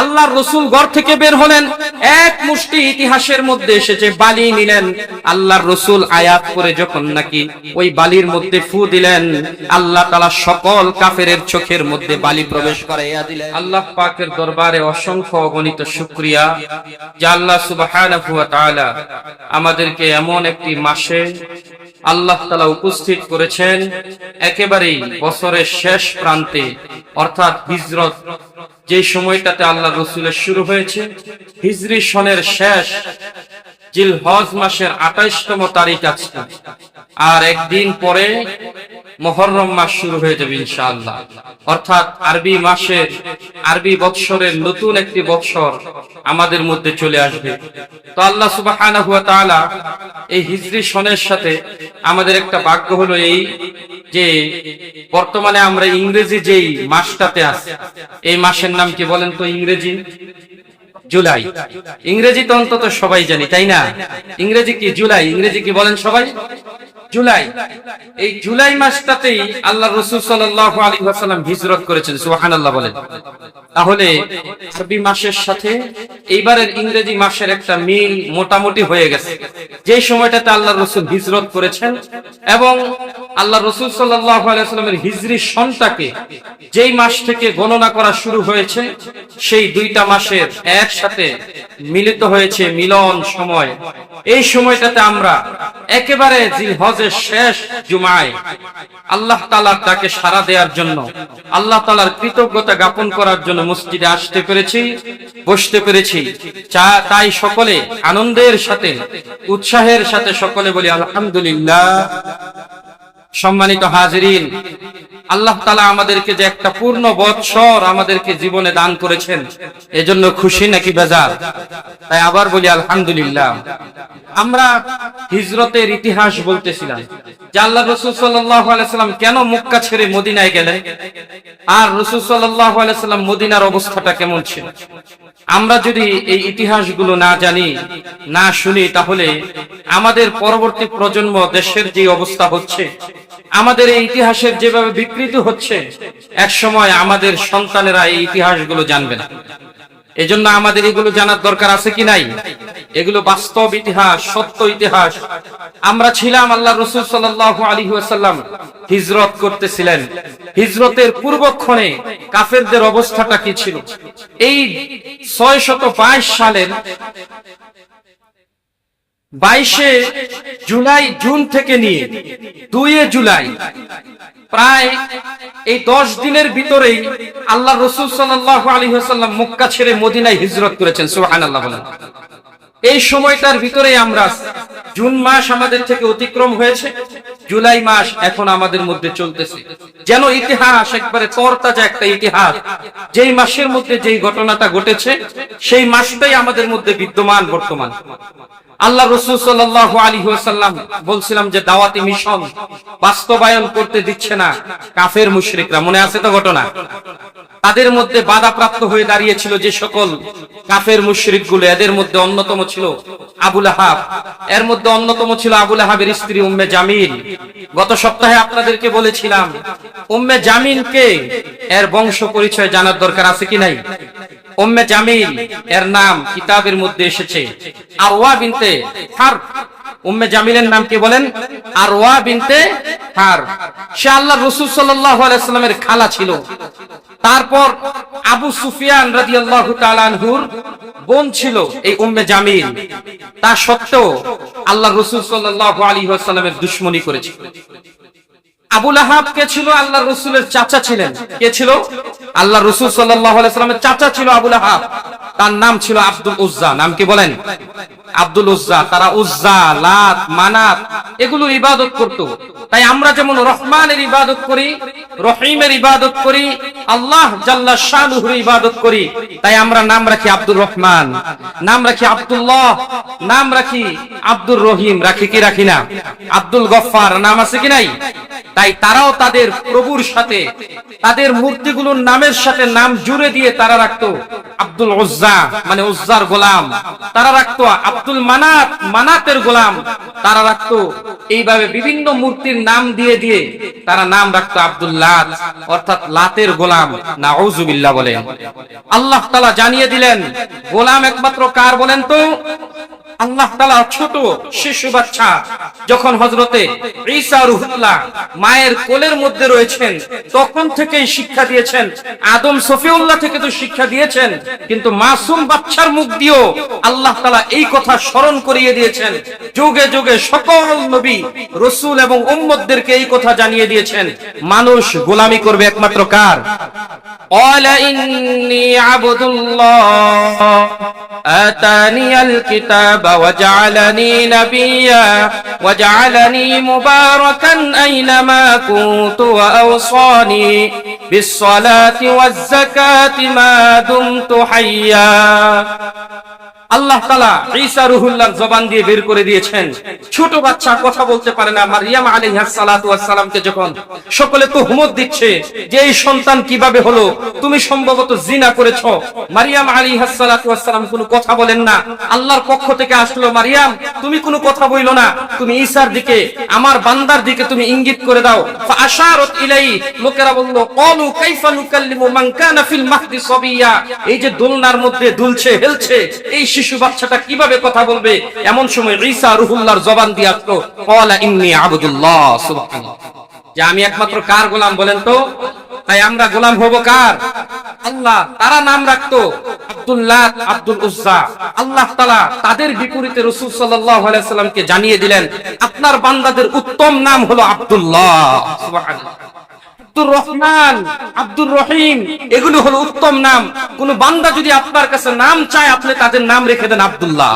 আল্লাহর রসুল ঘর থেকে বের হলেন, এক মুষ্টি ইতিহাসের মধ্যে এসেছে, বালি নিলেন। আল্লাহর রসুল আয়াত করে যখন নাকি ওই বালির মধ্যে ফু দিলেন, আল্লাহ তালা সকল কাফেরের চোখের মধ্যে বালি প্রবেশ দিলেন। আল্লাহ পাকের দরবারে অসংখ্য অগণিত শুক্রিয়া, যে আল্লাহ সুবাহ আমাদেরকে এমন একটি মাসে আল্লাহ তালা উপস্থিত করেছেন, একেবারেই বছরের শেষ প্রান্তে, অর্থাৎ হিজরত যে সময়টাতে আল্লাহ রসুলের শুরু হয়েছে, হিজরি সনের শেষ জিল হজ মাসের আঠাইশতম তারিখ আছে আর একদিন পরে মহরম মাস শুরু হয়ে যাবে ইনশাআল্লাহ। অর্থাৎ আরবি মাসের আরবি বৎসরের নতুন একটি বৎসর আমাদের মধ্যে চলে আসবে। তো আল্লাহ তাআলা এই হিজরি সনের সাথে আমাদের একটা ভাগ্য হলো এই যে বর্তমানে আমরা ইংরেজি যেই মাসটাতে আছি, এই মাসের নাম কি বলেন তো ইংরেজি? জুলাই। ইংরেজি তো অন্তত সবাই জানি, তাই না? ইংরেজি কি জুলাই? ইংরেজি কি বলেন সবাই? জুলাই। এই জুলাই মাসটাতেই আল্লাহ রসুল সাল্লাহ আলী ওয়াসাল্লাম হিজরত করেছেন সুহান আল্লাহ বলেন। তাহলে আরবি মাসের সাথে এইবারের ইংরেজি মাসের একটা মিল মোটামুটি হয়ে গেছে। যে সময়টাতে আল্লাহ রসুল হিজরত করেছেন এবং আল্লাহ রসুল সাল্লামের হিজরি সনটাকে যেই মাস থেকে গণনা করা শুরু হয়েছে, সেই দুইটা মাসের একসাথে মিলিত হয়েছে মিলন সময়। এই সময়টাতে আমরা একেবারে হজের শেষ জুমায় আল্লাহ তালার তাকে সারা দেওয়ার জন্য, আল্লাহ তালার কৃতজ্ঞতা জ্ঞাপন করার জন্য মসজিদে আসতে পেরেছি, বসতে পেরেছি। চা- তাই সকলে আনন্দের সাথে, উৎসাহের সাথে সকলে বলি, আলহামদুলিল্লাহ। সম্মানিত হাজরিন, আল্লাহ তালা আমাদেরকে যে একটা পূর্ণ বৎসর আমাদেরকে জীবনে দান করেছেন, এজন্য খুশি নাকি বেজার? তাই আবার বলি আলহামদুলিল্লাহ। আমরা হিজরতের ইতিহাস বলতেছিলাম, যে আল্লাহ রসুল সাল্লাম কেন মুক্কা ছেড়ে মদিনায় গেলেন? আর রসুল সাল্লাম মদিনার অবস্থাটা কেমন ছিল? আমরা যদি এই ইতিহাসগুলো না জানি, না শুনি, তাহলে আমাদের পরবর্তী প্রজন্ম দেশের যে অবস্থা হচ্ছে আমাদের এই ইতিহাসের যেভাবে বিকৃতি হচ্ছে এক সময় আমাদের সন্তানেরা এই ইতিহাসগুলো জানবে না। এজন্য আমাদের এগুলো জানার দরকার আছে কি নাই? এগুলো বাস্তব ইতিহাস, সত্য ইতিহাস। আমরা ছিলাম আল্লাহ রসুল সাল্লাহ আলী ওয়াসাল্লাম, হিজরত করতেছিলেন। হিজরতের পূর্বক্ষণে কাফেরদের অবস্থাটা কি ছিল? এই ছয় সালের বাইশে জুলাই, জুন থেকে নিয়ে দুইয়ে জুলাই। প্রায় এই দশ দিনের ভিতরেই আল্লাহ রসুল সাল্লাহ আলী হাসাল্লাম মক্কা ছেড়ে মদিনায় হিজরত করেছেন সুহান আল্লাহ এই সময়টার ভিতরে আমরা জুন মাস আমাদের থেকে অতিক্রম হয়েছে, জুলাই মাস এখন আমাদের মধ্যে চলতেছে। যেন ইতিহাস একবারে তরতাজা একটা ইতিহাস, যেই মাসের মধ্যে যেই ঘটনাটা ঘটেছে, সেই মাসটাই আমাদের মধ্যে বিদ্যমান বর্তমান। আল্লাহ রসুল সাল্লাহ আলী সাল্লাম বলছিলাম যে দাওয়াতি মিশন বাস্তবায়ন করতে দিচ্ছে না কাফের মুশরিকরা, মনে আছে তো ঘটনা? তাদের মধ্যে বাধাপ্রাপ্ত হয়ে দাঁড়িয়েছিল যে সকল কাফের মুশরিকগুলো এদের মধ্যে অন্যতম ছিল আবুল আহাব। এর মধ্যে অন্যতম ছিল আবুল আহাবের স্ত্রী উম্মে জামিল। গত সপ্তাহে আপনাদেরকে বলেছিলাম, উম্মে জামিনকে এর বংশ পরিচয় জানার দরকার আছে কি নাই? উম্মে জামিল এর নাম কিতাবের মধ্যে এসেছে। আর ওয়া বিনতে হার উম্মে জামিলের নাম কি বলেন? আর ওয়া বিনতে হার সে আল্লাহ রসুল সাল্লাহ আলাইসাল্লামের খালা ছিল। তারপর আবু সুফিয়ান রাদিয়াল্লাহু তাআলা আনহুর বোন ছিল এই উম্মে জামিল। তা সত্ত্বেও আল্লাহ রসুল সাল্লাল্লাহু আলাইহি ওয়াসাল্লামের দুশমনি করেছিল আবুল আহাব কে ছিল? আল্লাহ রসুলের চাচা ছিলেন। কে ছিল? আল্লাহ রসুল সাল্লামের চাচা ছিল আবুল আহাব তার নাম ছিল আব্দুল উজ্জা। নাম কি বলেন? আব্দুল উজ্জা। তারা উজ্জা, লাত, মানাত এগুলোর ইবাদত করত। তাই আমরা যেমন রহমানের ইবাদত করি, রহিমের ইবাদত করি, আল্লাহ জাল্লা শাহুর ইবাদত করি, তাই আমরা নাম রাখি আব্দুর রহমান। নাম রাখি আব্দুল্লাহ। নাম রাখি আব্দুর রহিম। রাখি কি রাখি না? আব্দুল গফফার। নাম আছে কি নাই? তাই তারাও তাদের প্রভুর সাথে, তাদের মূর্তিগুলোর নামের সাথে নাম জুড়ে দিয়ে তারা রাখতো আব্দুল উজ্জা মানে উজ্জার গোলাম। তারা রাখতো আব্দুল মানাত, মানাতের গোলাম। তারা রাখতো এইভাবে বিভিন্ন মূর্তির নাম দিয়ে দিয়ে তারা নাম রাখতো আব্দুল লাত, অর্থাৎ লাতের গোলাম না ঔজুবিল্লাহ বলেন আল্লাহ তালা জানিয়ে দিলেন, গোলাম একমাত্র কার বলেন তো? আল্লাহ তালা ছোট শিশু বাচ্চা, যখন হজরতে ঈসা রুহুল্লাহ মায়ের কোলের মধ্যে রয়েছেন, তখন থেকেই শিক্ষা দিয়েছেন। আদম সফিউল্লাহ থেকে তো শিক্ষা দিয়েছেন, কিন্তু মাসুম বাচ্চার মুখ দিয়েও আল্লাহ তালা এই কথা স্মরণ করিয়ে দিয়েছেন। যুগে যুগে সকল নবী, রসুল এবং উম্মদদেরকে এই কথা জানিয়ে দিয়েছেন। মানুষ গোলামি করবে একমাত্র কার? আবদুল্লাহ আতানিয়াল কিতাব الكتاب وجعلني نبيا وجعلني مباركا أينما كنت وأوصاني. بالصلاة والزكاة ما دمت حيا. আল্লাহ তালা ঈসা রুহুল্লাহ জবান দিয়ে বের করে দিয়েছেন। ছোট বাচ্চা কথা বলতে পারে না। মারিয়াম আলাইহাসসালামকে যখন সকলে তো হুমত দিচ্ছে যে এই সন্তান কীভাবে হলো, তুমি সম্ভবত জিনা করেছ। মারিয়াম আলাইহাসসালাম কোনো কথা বলেন না। আল্লাহর পক্ষ থেকে আসলো, মারিয়াম, তুমি কোনো কথা বইল না। তুমি ঈসার দিকে, আমার বান্দার দিকে তুমি ইঙ্গিত করে দাও। আশারত ইলাই লোকেরা বলল কলু কাইফা নুকাল্লিমু মান কানা ফিল মাহদি সাবিয়া। এই যে দোলনার মধ্যে দুলছে, হেলছে, এই শিশু বাচ্চাটা কীভাবে কথা বলবে? এমন সময় ঈসা রুহুল্লাহর জবান দিয়ে আসলো ক্বালা ইন্নী আবদুল্লাহ সুবহানাল্লাহ। যে আমি একমাত্র কার গোলাম বলেন তো? তাই আমরা গোলাম হব কার? আল্লাহ তারা নাম রাখতো আব্দুল্লাহ আব্দুল উজ্জা। আল্লাহ তালা তাদের বিপরীতে রসুল সাল্লামকে জানিয়ে দিলেন, আপনার বান্দাদের উত্তম নাম হলো আব্দুল্লাহ। আব্দুর রহমান, আব্দুর রহিম, এগুলো হলো উত্তম নাম। কোন বান্দা যদি আপনার কাছে নাম চায়, আপনি তাদের নাম রেখে দেন আব্দুল্লাহ।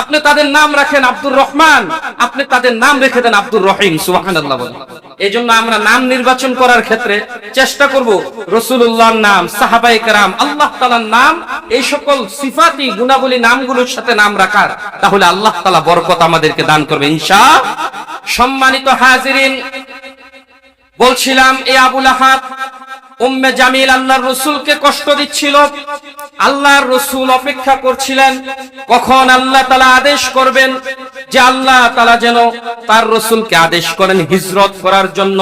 আপনি তাদের নাম রাখেন আব্দুর রহমান, আপনি তাদের নাম রেখে দেন আব্দুর রহিম বলেন। এই জন্য আমরা নাম নির্বাচন করার ক্ষেত্রে চেষ্টা করব রসুল্লাহর নাম সাহাবাই কারাম, আল্লাহ তালার নাম, এই সকল সিফাতি গুণাবলী নামগুলোর সাথে নাম রাখার। তাহলে আল্লাহ তালা বরকত আমাদেরকে দান করবে, ইনশা সম্মানিত হাজিরিন বলছিলাম এই আবুল আহাব, উম্মে জামিল আল্লাহর রসুলকে কষ্ট দিচ্ছিল। আল্লাহর রসুল অপেক্ষা করছিলেন। কখন আল্লাহ তালা আদেশ করবেন যে আল্লাহ তালা যেন তার রসুলকে আদেশ করেন হিজরত করার জন্য?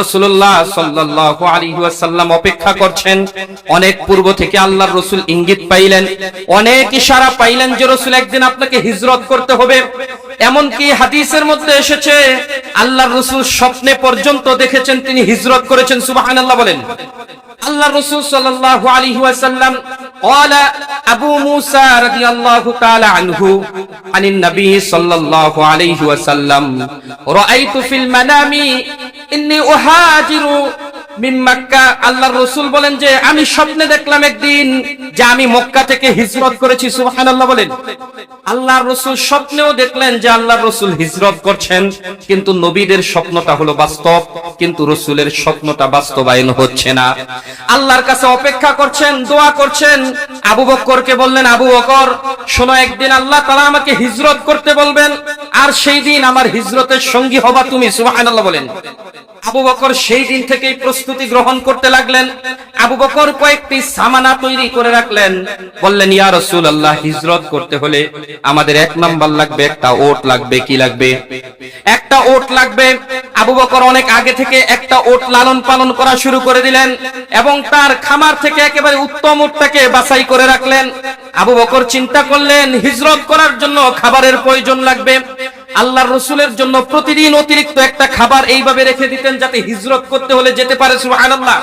রসুল্লাহ সাল্লাহ আলী সাল্লাম অপেক্ষা করছেন। অনেক পূর্ব থেকে আল্লাহর রসুল ইঙ্গিত পাইলেন। অনেক ইশারা পাইলেন যে রসুল একদিন আপনাকে হিজরত করতে হবে। এমনকি হাদিসের মধ্যে এসেছে আল্লাহর রসুল স্বপ্নে পর্যন্ত দেখেছেন তিনি হিজরত করেছেন সুবহানাল্লাহ বলেন আল্লাহ রসুল সাল্লাল্লাহু আলাইহি ওয়াসাল্লাম قال أبو موسى رضي الله تعالى عنه عن النبي صلى الله عليه وسلم رأيت في المنام إني أهاجر আল্লাহর রাসূল বলেন যে, আমি স্বপ্নে দেখলাম একদিন যে আমি মক্কা থেকে হিজরত করেছি বলেন। আল্লাহর রাসূল স্বপ্নেও দেখলেন যে আল্লাহর রাসূল হিজরত করছেন, কিন্তু নবীদের স্বপ্নটা হলো বাস্তব, কিন্তু রাসূলের স্বপ্নটা বাস্তবায়ন হচ্ছে না। আল্লাহর কাছে অপেক্ষা করছেন, দোয়া করছেন। আবু বকরকে বললেন, আবু বকর শোনো, একদিন আল্লাহ তাআলা আমাকে হিজরত করতে বলবেন, আর সেই দিন আমার হিজরতের সঙ্গী হবা তুমি, সুবহানাল্লাহ বলেন। আবু বকর সেই দিন থেকেই প্রস্তুতি গ্রহণ করতে লাগলেন। আবু বকর কয়েকটি সামানা তৈরি করে রাখলেন। বললেন, ইয়া রসুল আল্লাহ হিজরত করতে হলে আমাদের এক নাম্বার লাগবে, একটা ওট লাগবে, কি লাগবে? একটা ওট লাগবে। আবু বকর অনেক আগে থেকে একটা ওট লালন পালন করা শুরু করে দিলেন এবং তার খামার থেকে একেবারে উত্তম ওটটাকে বাছাই করে রাখলেন। আবু বকর চিন্তা করলেন, হিজরত করার জন্য খাবারের প্রয়োজন লাগবে। আল্লাহর রসুলের জন্য প্রতিদিন অতিরিক্ত একটা খাবার এইভাবে রেখে দিতেন যাতে হিজরত করতে হলে যেতে পারে, সুবহানাল্লাহ।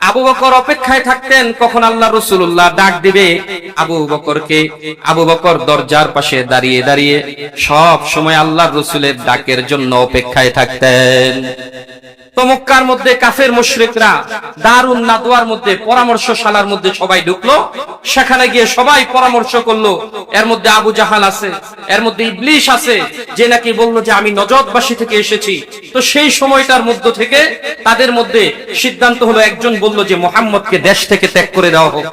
আবু বকর অপেক্ষায় থাকতেন, কখন আল্লাহ রসুল্লাহ ডাক দিবে, আবু বকরকে, আবু বকর দরজার পাশে দাঁড়িয়ে দাঁড়িয়ে সব সময় আল্লাহ রসুলের ডাকের জন্য অপেক্ষায় থাকতেন। তো মধ্যে কাফের মুশরিকরা দারুণ নাদওয়ার মধ্যে, পরামর্শশালার মধ্যে সবাই ঢুকলো। সেখানে গিয়ে সবাই পরামর্শ করল, এর মধ্যে আবু জাহাল আছে, এর মধ্যে ইবলিশ আছে, যে নাকি বলল যে আমি নজদবাসী থেকে এসেছি। তো সেই সময়টার মধ্য থেকে তাদের মধ্যে সিদ্ধান্ত হলো, একজন বলল যে মোহাম্মদকে দেশ থেকে ত্যাগ করে দেওয়া হোক।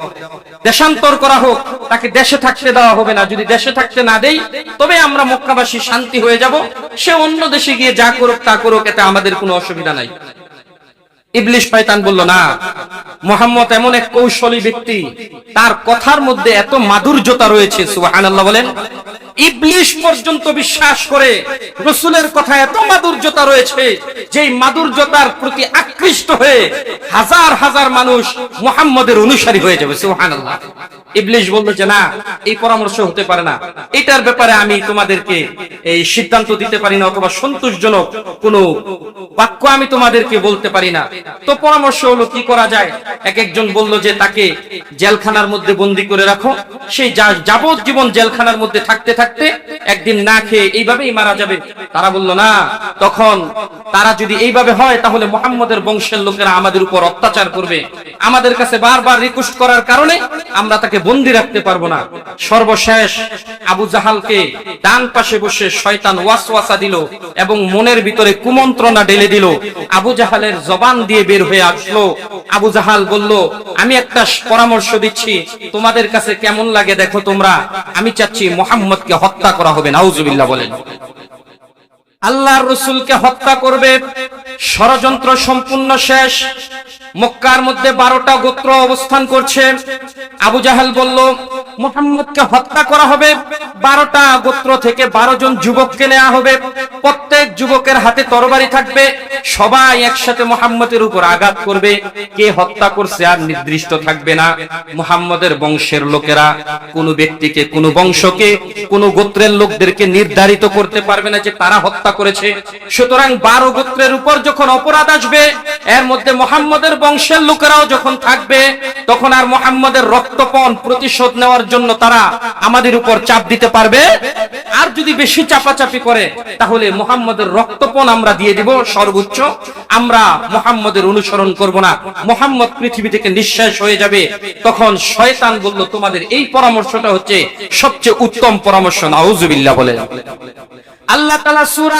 দেশান্তর করা হোক, তাকে দেশে থাকতে দেওয়া হবে না। যদি দেশে থাকতে না দেই, তবে আমরা মক্কাবাসী শান্তি হয়ে যাব। সে অন্য দেশে গিয়ে যা করুক, তা করুক, এতে আমাদের কোনো অসুবিধা নাই। ইবলিশ শয়তান বলল, না, মোহাম্মদ এমন এক কৌশলী ব্যক্তি, তার কথার মধ্যে এত মাধুর্যতা রয়েছে। সুবহানাল্লাহ বলেন। ইবলিশ পর্যন্ত বিশ্বাস করে রসুলের কথা এত মাধুর্যতা রয়েছে যে মাধুর্যতার প্রতি আকৃষ্ট হয়ে হাজার হাজার মানুষ মোহাম্মদের অনুসারী হয়ে যাবে ইবলিশ বলল যে, না, এই পরামর্শ হতে পারে না। এটার ব্যাপারে আমি তোমাদেরকে এই সিদ্ধান্ত দিতে পারি না অথবা সন্তোষজনক কোনো বাক্য আমি তোমাদেরকে বলতে পারি না। তো পরামর্শ হলো, কি করা যায়? এক একজন বলল যে, তাকে জেলখানার মধ্যে বন্দি করে রাখো। সেই যাবজ্জীবন জেলখানার মধ্যে থাকতে থাকতে একদিন না খেয়ে এইভাবেই মারা যাবে। তারা বলল, না, তখন তারা যদি এইভাবে হয়, তাহলে মোহাম্মদের বংশের লোকেরা আমাদের উপর অত্যাচার করবে। আমাদের কাছে বারবার রিকোয়েস্ট করার কারণে আমরা তাকে বন্দি রাখতে পারব না। সর্বশেষ আবু জাহালকে ডান পাশে বসে শয়তান ওয়াসওয়াসা দিল এবং মনের ভিতরে কুমন্ত্রণা ঢেলে দিল। আবু জাহালের জবান দিয়ে বের হয়ে আসলো। আবু জাহাল বলল, আমি একটা পরামর্শ দিচ্ছি। তোমাদের কাছে কেমন লাগে দেখো তোমরা। আমি চাচ্ছি মোহাম্মদকে হত্যা করা হবে নাউজুবিল্লাহ বলেন। আল্লাহর রসুলকে হত্যা করবে। ষড়যন্ত্র সম্পূর্ণ শেষ। মক্কার মধ্যে বারোটা গোত্র অবস্থান করছে। আবু জাহাল বলল, মোহাম্মদকে হত্যা করা হবে। বারোটা গোত্র থেকে বারো জন যুবককে নেওয়া হবে। প্রত্যেক যুবকের হাতে তরবারি থাকবে। সবাই একসাথে মোহাম্মদের উপর আঘাত করবে। কে হত্যা করছে আর নির্দিষ্ট থাকবে না। মোহাম্মদের বংশের লোকেরা কোন ব্যক্তিকে, কোনো বংশকে, কোনো গোত্রের লোকদেরকে নির্ধারিত করতে পারবে না যে তারা হত্যা করেছে। সুতরাং বারো গোত্রের উপর যখন অপরাধ আসবে, এর মধ্যে মোহাম্মদের বংশের লোকেরাও যখন থাকবে, তখন আর মোহাম্মদের রক্তপণ প্রতিশোধ নেওয়ার জন্য তারা আমাদের উপর চাপ দিতে পারবে। আর যদি বেশি চাপাচাপি করে, তাহলে মোহাম্মদের রক্তপণ আমরা দিয়ে দিব সর্বোচ্চ। আমরা মোহাম্মদের অনুসরণ করব না। মোহাম্মদ পৃথিবী থেকে নিঃশ্বাস হয়ে যাবে। তখন শয়তান বলল, তোমাদের এই পরামর্শটা হচ্ছে সবচেয়ে উত্তম পরামর্শ। নাউজুবিল্লাহ বলে। আল্লাহ তালা সুরা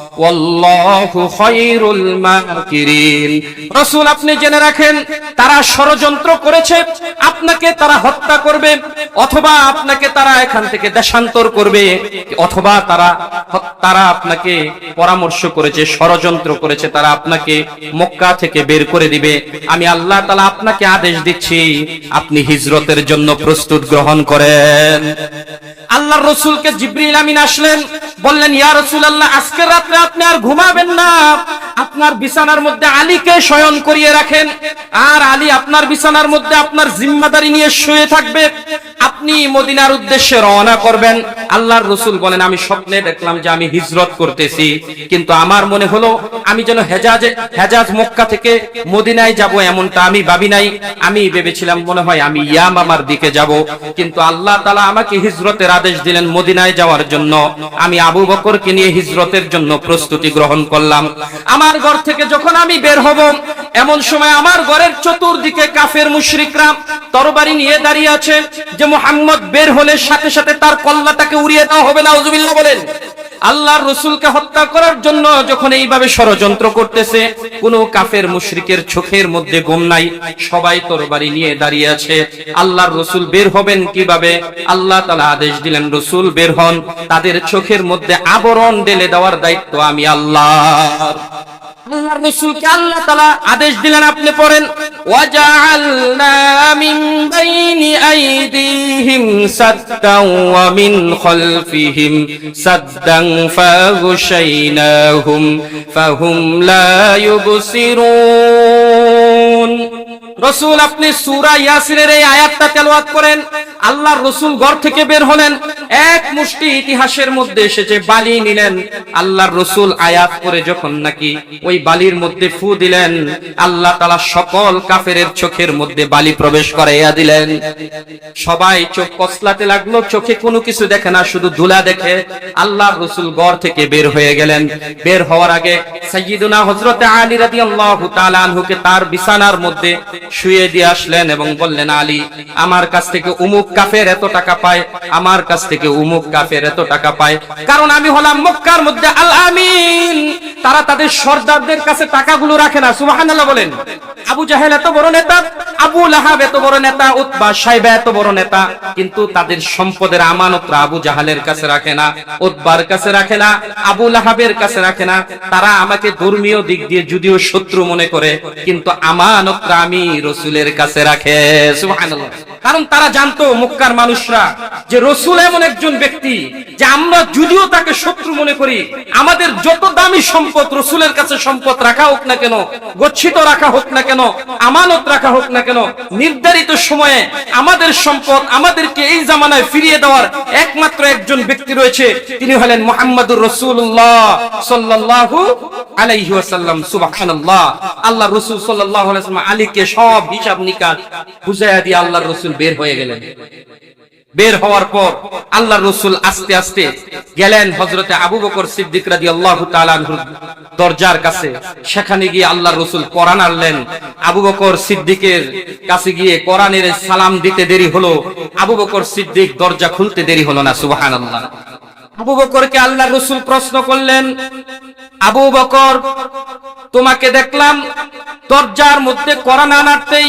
ওয়াল্লাহু আপনি জেনে রাখেন, তারা ষড়যন্ত্র করেছে, আপনাকে তারা হত্যা করবে, অথবা আপনাকে তারা এখান থেকে দেশান্তর করবে, অথবা তারা তারা আপনাকে পরামর্শ করেছে, ষড়যন্ত্র করেছে, তারা আপনাকে মক্কা থেকে বের করে দিবে। আমি আল্লাহ তালা আপনাকে আদেশ দিচ্ছি, আপনি হিজরতের জন্য প্রস্তুত গ্রহণ করেন। আল্লাহর রসুলকে জিব্রিল আমিন আসলেন, বললেন, ইয়া রাসূলুল্লাহ আজকের রাত্রে আপনি আর ঘুমাবেন না। আপনার বিছানার মধ্যে আলীকে শয়ন করিয়ে রাখেন। আর আলী আপনার বিছানার মধ্যে আপনার জিম্মাদারি নিয়ে শুয়ে থাকবে। আপনি মদিনার উদ্দেশ্যে রওনা করবেন। আল্লাহর রসুল বলেন, আমি স্বপ্নে দেখলাম যে আমি হিজরত করতেছি। কিন্তু আমার মনে হলো, আমি যেন হেজাজে, হেজাজ মক্কা থেকে মদিনায় যাব এমনটা আমি ভাবি নাই। আমি ভেবেছিলাম, মনে হয় আমি ইয়ামামার দিকে যাব। কিন্তু আল্লাহ তালা আমাকে হিজরতের আদেশ দিলেন মদিনায় যাওয়ার জন্য। আমি আবু বকরকে নিয়ে হিজরতের জন্য প্রস্তুতি গ্রহণ করলাম। আমার ঘর থেকে যখন আমি বের হব, এমন সময় আমার ঘরের চতুর্দিকে কাফের মুশরিকরা তরবারি নিয়ে দাঁড়িয়ে আছে যে মোহাম্মদ বের হলে সাথে সাথে তার কল্লাটাকে উড়িয়ে দেওয়া হবে না বলেন। আল্লাহর রসুলকে হত্যা করার জন্য যখন এইভাবে ষড়যন্ত্র করতেছে, কোন কাফের মুশরিকের চোখের মধ্যে ঘুম নাই, সবাই তরবারি নিয়ে দাঁড়িয়ে আছে। আল্লাহর রসুল বের হবেন কীভাবে? আল্লাহ তালা আদেশ দিলেন, রসুল বের হন। তাদের চোখের মধ্যে আবরণ ঢেলে দেওয়ার দায়িত্ব আমি আল্লাহ আল্লাহর রাসূলকে আল্লাহ তাআলা আদেশ দিলেন আপনি পড়েন? ওয়াজআলনা মিন বাইনি আইদিহিম সাদ্দান ওয়া মিন খালফিহিম ফাহুম লা ইউবসিরুন। রসুল, আপনি সুরা ইয়াসিনের এই আয়াতটা তেলাওয়াত করেন আল্লাহর রসুল ঘর থেকে বের হলেন, এক মুষ্টি ইতিহাসের মধ্যে এসেছে বালি নিলেন, আল্লাহর রসুল আয়াত করে যখন নাকি ওই বালির মধ্যে ফু দিলেন, আল্লাহ তালা সকল কাফেরের চোখের মধ্যে বালি প্রবেশ করাইয়া দিলেন। সবাই চোখ কসলাতে লাগল, চোখে কোনো কিছু দেখে না, শুধু ধুলা দেখে আল্লাহর রসুল ঘর থেকে বের হয়ে গেলেন। বের হওয়ার আগে সাইয়্যিদুনা হযরতে আলী রাদিয়াল্লাহু তাআলা আনহুকে তার বিছানার মধ্যে শুয়ে দিয়ে আসলেন এবং বললেন, আলী, আমার কাছ থেকে উমুক কাফের এত টাকা পায়, আমার কাছ থেকে উমুক কাফের এত টাকা পায়। কারণ আমি হলাম মক্কার মধ্যে আল আমিন তারা তাদের সর্দারদের কাছে টাকাগুলো রাখে না, সুবহানাল্লাহ বলেন। আবু জাহেল এত বড় নেতা, আবু লাহাব এত বড় নেতা, উতবা সাইবা এত বড় নেতা, কিন্তু তাদের সম্পদের আমানতরা আবু জাহালের কাছে রাখে না, উতবার কাছে রাখে না, আবু লাহাবের কাছে রাখে না। তারা আমাকে ধর্মীয় দিক দিয়ে যদিও শত্রু মনে করে, কিন্তু আমানতরা আমি রসুলের কাছে রাখে কারণ তারা জানতো মক্কার মানুষরা যে রসুল এমন একজন ব্যক্তি যে আমরা যদিও তাকে শত্রু মনে করি, আমাদের যত দামি সম্পদ রসুলের কাছে সম্পদ রাখা হোক না কেন, গচ্ছিত রাখা হোক না কেন, আমানত রাখা হোক না কেন, নির্ধারিত সময়ে আমাদের সম্পদ আমাদেরকে এই জামানায় ফিরিয়ে দেওয়ার একমাত্র একজন ব্যক্তি রয়েছে, তিনি হলেন মোহাম্মদুর রসুল্লাহ সাল্লাল্লাহু আলাইহি ওয়াসাল্লাম, সুবহানাল্লাহ। আল্লাহ রসুল ওয়াসাল্লাম আলীকে সব হিসাব নিকাশ বুঝাইয়া দিয়ে আল্লাহর রসুল বের হয়ে গেলেন। বের হওয়ার পর আল্লাহ রসুল আস্তে আস্তে গেলেন হজরতে আবু বকর সিদ্দিক রাজি আল্লাহ দরজার কাছে। সেখানে গিয়ে আল্লাহ রসুল কোরআন আনলেন। আবু বকর সিদ্দিকের কাছে গিয়ে কোরআনের সালাম দিতে দেরি হলো। আবু বকর সিদ্দিক দরজা খুলতে দেরি হলো না সুবাহান আল্লাহ আবু বকরকে আল্লাহ রসুল প্রশ্ন করলেন, আবু বকর, তোমাকে দেখলাম দরজার মধ্যে কোরআন আনাতেই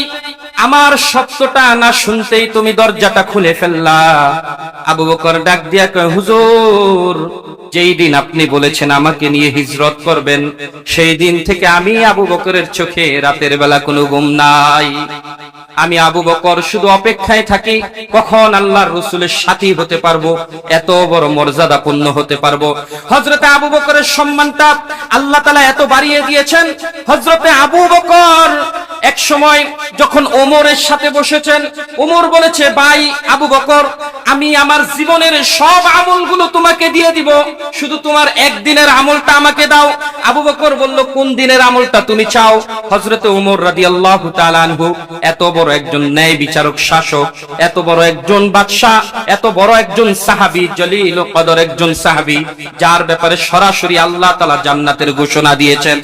আমার শব্দটা না শুনতেই তুমি দরজাটা খুলে ফেললা। আবু বকর ডাক দিয়া কয়, হুজুর, যেই দিন আপনি বলেছেন আমাকে নিয়ে হিজরত করবেন, সেই দিন থেকে আমি আবু বকরের চোখে রাতের বেলা কোনো ঘুম নাই। আমি আবু বকর শুধু অপেক্ষায় থাকি, কখন আল্লাহর রসুলের সাথী হতে পারব? এত বড় মর্যাদাপূর্ণ হতে পারব? হজরতে আবু বকরের সম্মানটা আল্লাহ তালা এত বাড়িয়ে দিয়েছেন। হজরতে আবু বকর এক সময় যখন ওমরের সাথে বসেছেন, ওমর বলেছে, ভাই আবু বকর, আমি আমার জীবনের সব আমলগুলো তোমাকে দিয়ে দিব। শুধু তোমার একদিনের আমলটা আমাকে দাও। আবু বকর বলল, কোন দিনের আমলটা তুমি চাও? হজরতে ওমর রাদি আল্লাহ আনহু, এত বড় একজন ন্যায় বিচারক শাসক, এত বড় একজন বাদশাহ, এত বড় একজন সাহাবি, জলিল কদর একজন সাহাবি, যার ব্যাপারে সরাসরি আল্লাহ তালা জান্নাতের ঘোষণা দিয়েছেন।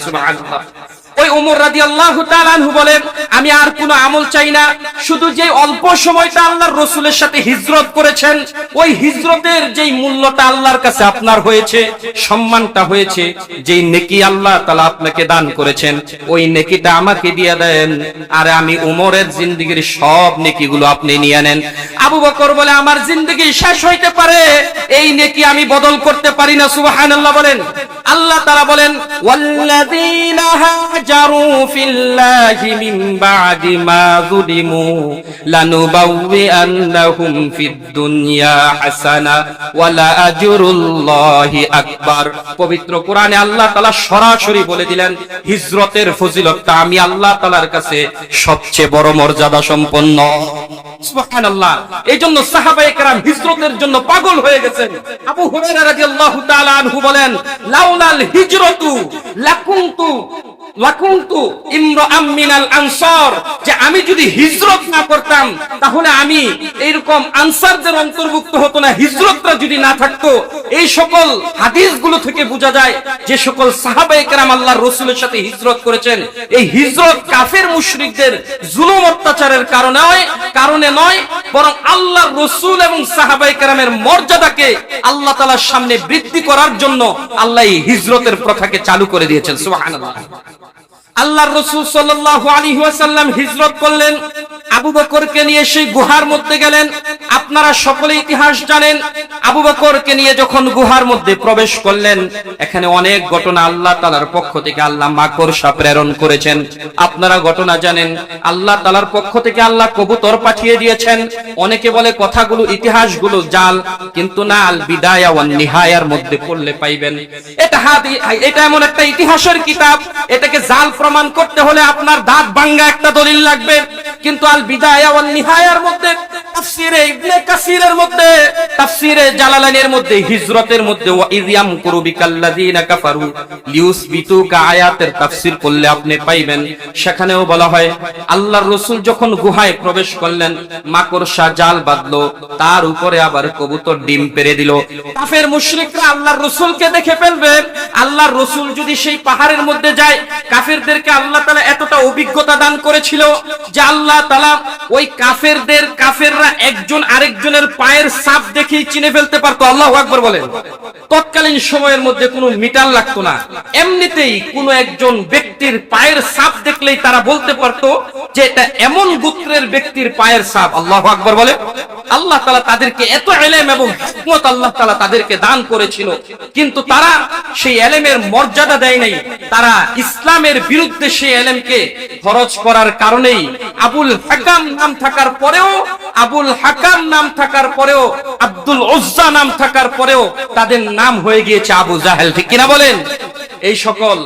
উমর রাদি আল্লাহ তালানহু বলেন, আমি আর কোনো আমল চাই না। শুধু যে অল্প সময়টা আল্লাহর রসুলের সাথে হিজরত করেছেন, ওই হিজরতের যেই মূল্যটা আল্লাহর কাছে আপনার হয়েছে, সম্মানটা হয়েছে, যেই নেকি আল্লাহ তালা আপনাকে দান করেছেন, ওই নেকিটা আমাকে দিয়ে দেন। আর আমি উমরের জিন্দগির সব নেকিগুলো আপনি নিয়ে নেন। আবু বকর বলে, আমার জিন্দগি শেষ হইতে পারে, এই নেকি আমি বদল করতে পারি না। সুবহানাল্লাহ বলেন। আল্লাহ তারা বলেন বাদি মা যুলিমু লানুবাউইআন্নাহুম ফিদ দুনিয়া হাসানা ওয়ালা আজরুল্লাহি আকবার পবিত্র কোরআনে আল্লাহ তাআলা সরাসরি বলে দিলেন, হিজরতের ফজিলতটা আমি আল্লাহ তাআলার কাছে সবচেয়ে বড় মর্যাদা সম্পন্ন। সুবহানাল্লাহ। এইজন্য সাহাবায়ে কেরাম হিজরতের জন্য পাগল হয়ে গেছেন। আবু হুরায়রা রাদিয়াল্লাহু তাআলা আনহু বলেন হিজরতু লাকুনতু লাকুনতু ইমরাআম মিনাল আনসার যে আমি যদি হিজরত না করতাম, তাহলে আমি এইরকম আনসারদের অন্তর্ভুক্ত হতো না হিজরতটা যদি না থাকতো। এই সকল হাদিসগুলো থেকে বোঝা যায়, যে সকল সাহাবায়ে কেরাম আল্লাহর রাসূলের সাথে হিজরত করেছেন। এই হিজরত কাফের মুশরিকদের জুলুম অত্যাচারের কারণে নয় কারণে নয়, বরং আল্লাহর রসুল এবং সাহাবাই কেরামের মর্যাদাকে আল্লাহ তালার সামনে বৃদ্ধি করার জন্য আল্লাহ এই হিজরতের প্রথাকে চালু করে দিয়েছেন। সুবহানাল্লাহ। আল্লাহর রসুল সাল্লাল্লাহু আলাইহি ওয়াসাল্লাম হিজরত করলেন। আবু বকরকে নিয়ে সেই গুহার মধ্যে গেলেন। আপনারা সকলে ইতিহাস জানেন। আবু বকরকে নিয়ে যখন গুহার মধ্যে প্রবেশ করলেন, এখানে অনেক ঘটনা আল্লাহ তালার পক্ষ থেকে আল্লাহ মাকড়সা প্রেরণ করেছেন। আপনারা ঘটনা জানেন, আল্লাহ তালার পক্ষ থেকে আল্লাহ কবুতর পাঠিয়ে দিয়েছেন। অনেকে বলে কথাগুলো, ইতিহাসগুলো জাল, কিন্তু না, আল বিদায়া নিহায়ার মধ্যে পড়লে পাইবেন। এটা হাত এটা এমন একটা ইতিহাসের কিতাব, এটাকে জাল প্রমাণ করতে হলে আপনার দাঁত ভাঙ্গা একটা দলিল লাগবে। কিন্তু আল বিদায়া নিহায়ার মধ্যে জাল বাঁধলো, তার উপরে আবার কবুতর ডিম পেরে দিল। কাফের মুশরিকরা আল্লাহর রাসূলকে দেখে ফেলবে, আল্লাহর রাসূল যদি সেই পাহাড়ের মধ্যে যায় কাফেরদেরকে আল্লাহ তাআলা এতটা অভিজ্ঞতা দান করেছিল যে আল্লাহ তাআলা ওই কাফেরদের কাফেররা একজন আরেকজনের পায়ের ছাপ দেখেই চিনে ফেলতে পারতো। আল্লাহু আকবার বলেন। তৎকালীন সময়ের মধ্যে কোনো মিটার লাগতো না। এমনিতেই কোনো একজন ব্যক্তির পায়ের ছাপ দেখলেই তারা বলতে পারতো যে এটা এমন গোত্রের ব্যক্তির পায়ের ছাপ আল্লাহু আকবার বলে। আল্লাহ তালা তাদেরকে এত এলেম এবং হিকমত আল্লাহ তাআলা তাদেরকে দান করেছিল। কিন্তু তারা সেই এলেমের মর্যাদা দেয় নাই। তারা ইসলামের বিরুদ্ধে সেই এলেমকে খরচ করার কারণেই আবুল হাকাম নাম থাকার পরেও, আবুল হাকাম নাম থাকার পরেও, আব্দুল উজ্জা নাম থাকার পরেও তাদের নাম হয়ে গিয়েছে আবু জাহেল। ঠিক কিনা বলেন? এই সকল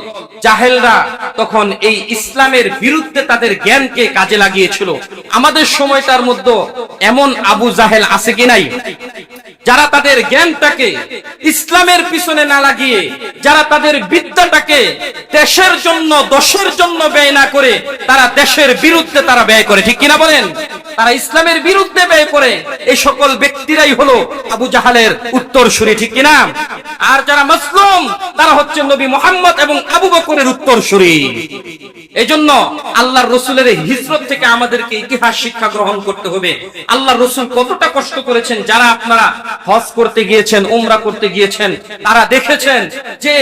জাহেলরা তখন এই ইসলামের বিরুদ্ধে তাদের জ্ঞানকে কাজে লাগিয়েছিল। আমাদের সময়টার মধ্যে এমন আবু জাহেল আছে কি নাই? যারা তাদের জ্ঞানটাকে ইসলামের পিছনে না লাগিয়ে, যারা তাদের বিদ্যাটাকে দেশের জন্য দশের জন্য ব্যয় না করে, তারা দেশের বিরুদ্ধে তারা ব্যয় করে। ঠিক কিনা বলেন? তারা ইসলামের বিরুদ্ধে ব্যয় করে। এই সকল ব্যক্তিরাই হলো আবু জাহালের উত্তরসূরি। ঠিক কিনা? আর যারা মুসলিম, তারা হচ্ছে নবী মোহাম্মদ এবং আবু বকরের উত্তরসূরি। এই জন্য আল্লাহর রসুলের হিজরত থেকে আমাদেরকে ইতিহাস শিক্ষা গ্রহণ করতে হবে। আল্লাহর রসুল কতটা কষ্ট করেছেন, যারা আপনারা হজ করতে গিয়েছেন, উমরা করতে গিয়েছেন, তারা দেখেছেন যে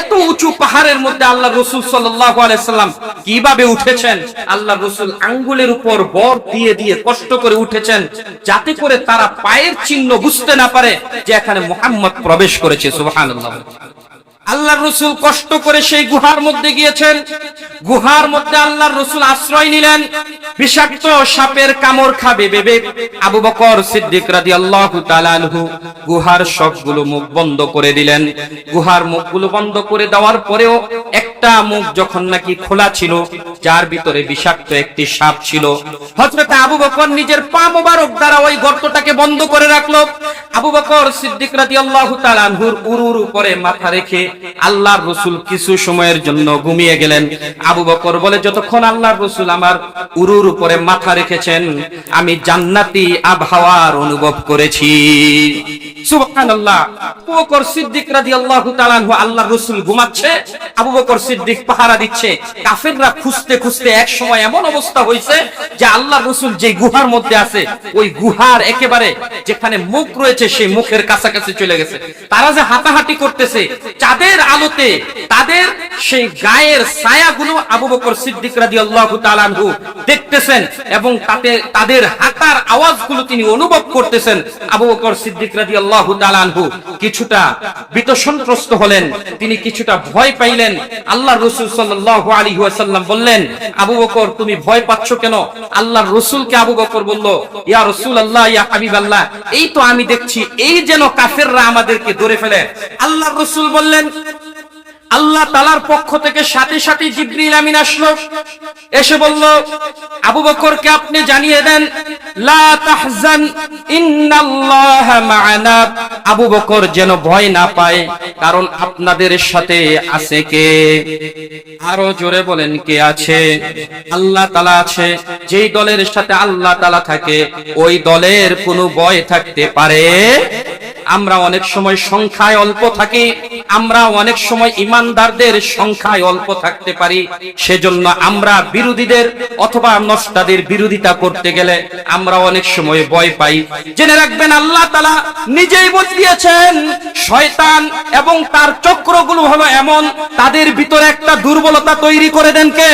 এত উঁচু পাহাড়ের মধ্যে আল্লাহ রসুল সাল্লাম কীভাবে উঠেছেন, আল্লাহ রসুল আঙ্গুলের উপর বর দিয়ে দিয়ে কষ্ট করে উঠেছেন, যাতে করে তারা পায়ের চিহ্ন বুঝতে না পারে যে এখানে মোহাম্মদ প্রবেশ করেছে, সুবহানাল্লাহ। আল্লাহ রসুল কষ্ট করে সেই গুহার মধ্যে গিয়েছেন। গুহার মধ্যে আল্লাহর রসুল আশ্রয় নিলেন। বিষাক্ত সাপের কামড় খাবে বেবে আবু বকর সিদ্দিক রাজি আল্লাহ গুহার সবগুলো মুখ বন্ধ করে দিলেন। গুহার মুখগুলো বন্ধ করে দেওয়ার পরেও একটা মুখ যখন নাকি খোলা ছিল, যার ভিতরে বিষাক্ত একটি সাপ ছিল। হযরত আবু বকর নিজের পা মোবারক দ্বারা ওই গর্তটাকে বন্ধ করে রাখল। আবু বকর সিদ্দিক রাদিয়াল্লাহু তাআলা আনহুর উরুর উপরে মাথা রেখে আল্লাহর রাসূল কিছু সময়ের জন্য ঘুমিয়ে গেলেন। আবু বকর বলে, যতক্ষণ আল্লাহর রাসূল আমার উরুর উপরে মাথা রেখেছেন, আমি জান্নাতি আবহাওয়ার অনুভব করেছি। সুবহানাল্লাহ। আবু বকর সিদ্দিক রাদিয়াল্লাহু তাআলা আনহু আল্লাহর রাসূল ঘুমাচ্ছে। আবু বকর সিদ্দিক পাহারা দিচ্ছে। কাফেররা খুঁজতে খুঁজতে এক সময় এমন অবস্থা হয়েছে যে আল্লাহ রসুল যে গুহার মধ্যে আছে, ওই গুহার একেবারে যেখানে মুখ রয়েছে সেই মুখের কাছাকাছি চলে গেছে। তারা যে করতেছে, চাঁদের আলোতে তাদের সেই গায়ের ছায়াগুলো আবু বকর সিদ্দিক রাদিয়াল্লাহু তাআলা আনহু দেখতেছেন এবং তাতে তাদের হাঁটার আওয়াজগুলো তিনি অনুভব করতেছেন আবু বকর সিদ্দিক রাদিয়াল্লাহু তাআলা আনহু। কিছুটা বিতসন্ত্রস্ত হলেন, তিনি কিছুটা ভয় পাইলেন। আল্লাহ রসুল সাল্লাল্লাহু আলী ওয়াসাল্লাম বললেন, আবু বকর, তুমি ভয় পাচ্ছ কেন? আল্লাহর রসুলকে আবু বকর বলল, ইয়া রসুল আল্লাহ ইয়া হাবিব আল্লাহ এই তো আমি দেখছি, এই যেন কাফেররা আমাদেরকে ধরে ফেলে। আল্লাহ রসুল বললেন আল্লাহ তালার পক্ষ থেকে সাথে সাথে জিব্রিল আমিন আসলো। এসে বলল, আবু বকরকে আপনি জানিয়ে দেন, লা তাহজান আবু বকর যেন ভয় না পায়, কারণ আপনাদের সাথে আছে কে? আরও জোরে বলেন, কে আছে? আল্লাহ তালা আছে। যেই দলের সাথে আল্লাহ তালা থাকে, ওই দলের কোনো ভয় থাকতে পারে? আমরা অনেক সময় সংখ্যায় অল্প থাকি, আমরা অনেক সময় ইমানদারদের সংখ্যায় অল্প থাকতে পারি। সেজন্য আমরা বিরোধীদের অথবা নষ্টাদের বিরোধিতা করতে গেলে আমরা অনেক সময় ভয় পাই। জেনে রাখবেন, আল্লাহ তালা নিজেই বদলিয়েছেন শয়তান এবং তার চক্রগুলো হলো এমন, তাদের ভিতরে একটা দুর্বলতা তৈরি করে দেন কে?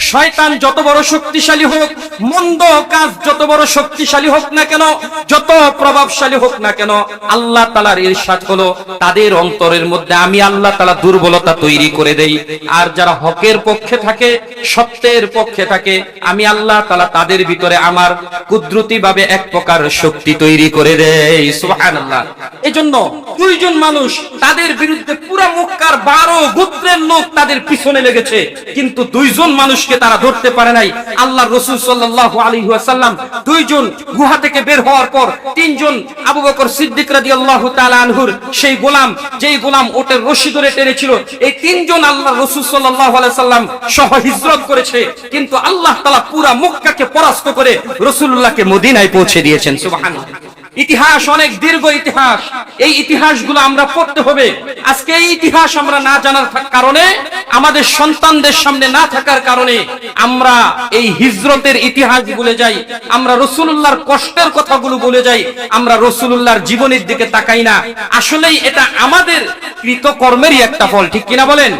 শয়তান যত বড় শক্তিশালী হোক, মন্দ কাজ যত বড় শক্তিশালী হোক না কেন, যত প্রভাবশালী হোক না কেন, আল্লাহ তালার ইরশাদ হলো তাদের অন্তরের মধ্যে আমি আল্লাহ তালা দুর্বলতা তৈরি করে দেই। আর যারা হকের পক্ষে থাকে, সত্যের পক্ষে থাকে, আমি আল্লাহ তালা তাদের ভিতরে আমার কুদরতি ভাবে এক প্রকার শক্তি তৈরি করে দেয় সুবহানাল্লাহ। এজন্য দুইজন মানুষ তাদের বিরুদ্ধে পুরা মক্কার বারো গোত্রের লোক তাদের পিছনে লেগেছে। কিন্তু দুইজন মানুষকে তারা ধরতে পারে নাই। আল্লাহ রসুল সাল্লাহ আলী সাল্লাম দুইজন গুহা থেকে বের হওয়ার পর তিনজন আবু বকর সিদ্দিক রাজি আল্লাহ আনহুর সেই গোলাম, যেই গোলাম ওটের রশি ধরে টেনেছিল, এই তিনজন আল্লাহ রসুল সাল্লাহ সাল্লাম সহ হিজরত করেছে। কিন্তু আল্লাহ তালা পুরা মক্কাকে পরাস্ত করে রসুল্লাহকে মদিনায় পৌঁছে দিয়েছেন, সুবহানাল্লাহ। ইতিহাস অনেক দীর্ঘ ইতিহাস। এই ইতিহাসগুলো আমরা পড়তে হবে। আজকে এই ইতিহাস আমরা না জানার কারণে, আমাদের সন্তানদের সামনে না থাকার কারণে আমরা এই হিজরতের ইতিহাস ভুলে যাই, আমরা রসুল্লাহর কষ্টের কথাগুলো ভুলে যাই, আমরা রসুল্লাহর জীবনের দিকে তাকাই না। আসলেই এটা আমাদের কৃতকর্মেরই একটা ফল, ঠিক কিনা বলেন?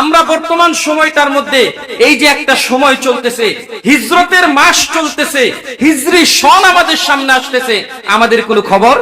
আমরা বর্তমান সময়টার মধ্যে এই যে একটা সময় চলতেছে, হিজরতের মাস চলতেছে, হিজরি সন আমাদের সামনে আসতেছে আমাদের কোনো খবর?